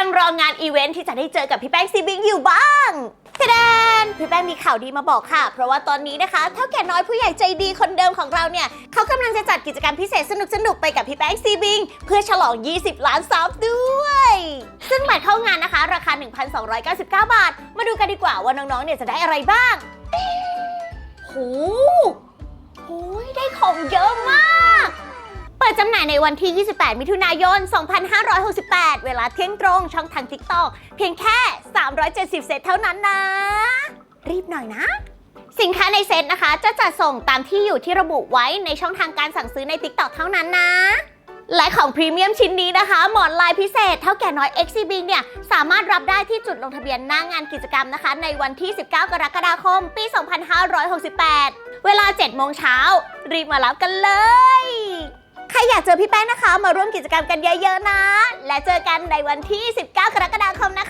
ลังรองานอีเวนท์ที่จะได้เจอกับพี่แป้งซีบิงอยู่บ้างเทเดนพี่แป้งมีข่าวดีมาบอกค่ะ เพราะว่าตอนนี้นะคะเท่าแก่น้อยผู้ใหญ่ใจดีคนเดิมของเราเนี่ยเขากำลังจะจัดกิจกรรมพิเศษสนุกๆไปกับพี่แป้งซีบิง เพื่อฉลอง 20 ล้านซับด้วย ซึ่งบัตรเข้างานนะคะ ราคา 1,299 บาท มาดูกันดีกว่าว่าน้องๆเนี่ยจะได้อะไรบ้างโห ดจำหน่ายในวันที่ 28 มิถุนายน 2568 เวลาเที่ยงตรงช่องทาง TikTok เพียงแค่ 370 เซตเท่านั้นนะ รีบหน่อยนะสินค้าในเซตนะคะ จะจัดส่งตามที่อยู่ที่ระบุไว้ในช่องทางการสั่งซื้อใน TikTok เท่านั้นนะ และของพรีเมียมชิ้นนี้นะคะ หมอนลายพิเศษเท่าแก่น้อย x c b เนี่ย สามารถรับได้ที่จุดลงทะเบียนหน้างานกิจกรรมนะคะ ในวันที่ 19 กรกฎาคม ปี 2568 เวลา 7 โมงเช้า รีบมารับกันเลย ใครอยากเจอพี่แป้งนะคะ มาร่วมกิจกรรมกันเยอะๆนะ และเจอกันในวันที่ 19 กรกฎาคมนะคะ